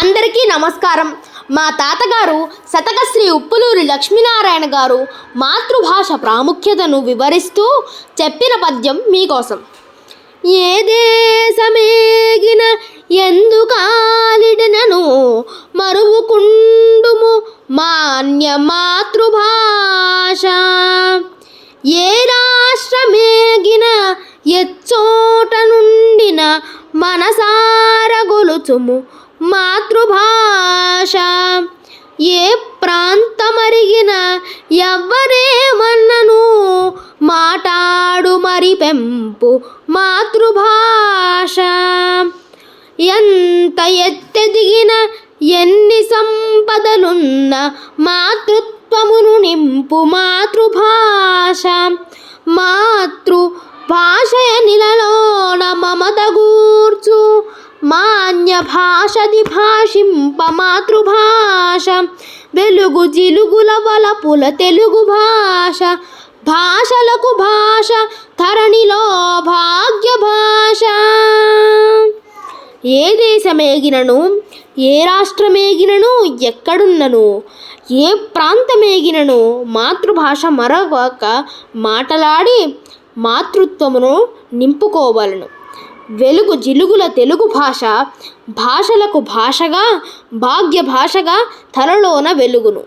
అందరికీ నమస్కారం. మా తాతగారు శతకశ్రీ ఉప్పులూరి లక్ష్మీనారాయణ గారు మాతృభాష ప్రాముఖ్యతను వివరిస్తూ చెప్పిన పద్యం మీకోసం. ఏ దేశమేగిన ఎందుకాలిడనను మరువుకుండుము మాన్య మాతృభాష. ఏ రాష్ట్రమేగిన ఎచ్చోట నుండిన మనసా గొలుచుము మాతృభాష. ఏ ప్రాంతమరిగిన ఎవ్వరేమన్నను? మాటాడు మరి పెంపు మాతృభాష. ఎంత ఎత్తెదిగిన ఎన్ని సంపదలున్న మాతృత్వమును నింపు మాతృభాష. భాషది భాషింప మాతృభాష వెలుగు జిలుగుల వలపుల తెలుగు భాష భాషలకు భాష ధరణిలో భాగ్య భాష ఏ దేశమేగినను ఏ రాష్ట్రమేగినను ఎక్కడున్నను ఏ ప్రాంతమేగినను మాతృభాష మరొక మాటలాడి మాతృత్వమును నింపుకోవలను. వెలుగు జిలుగుల తెలుగు భాష భాషలకు భాషగా భాగ్య భాషగా తలలోన వెలుగును.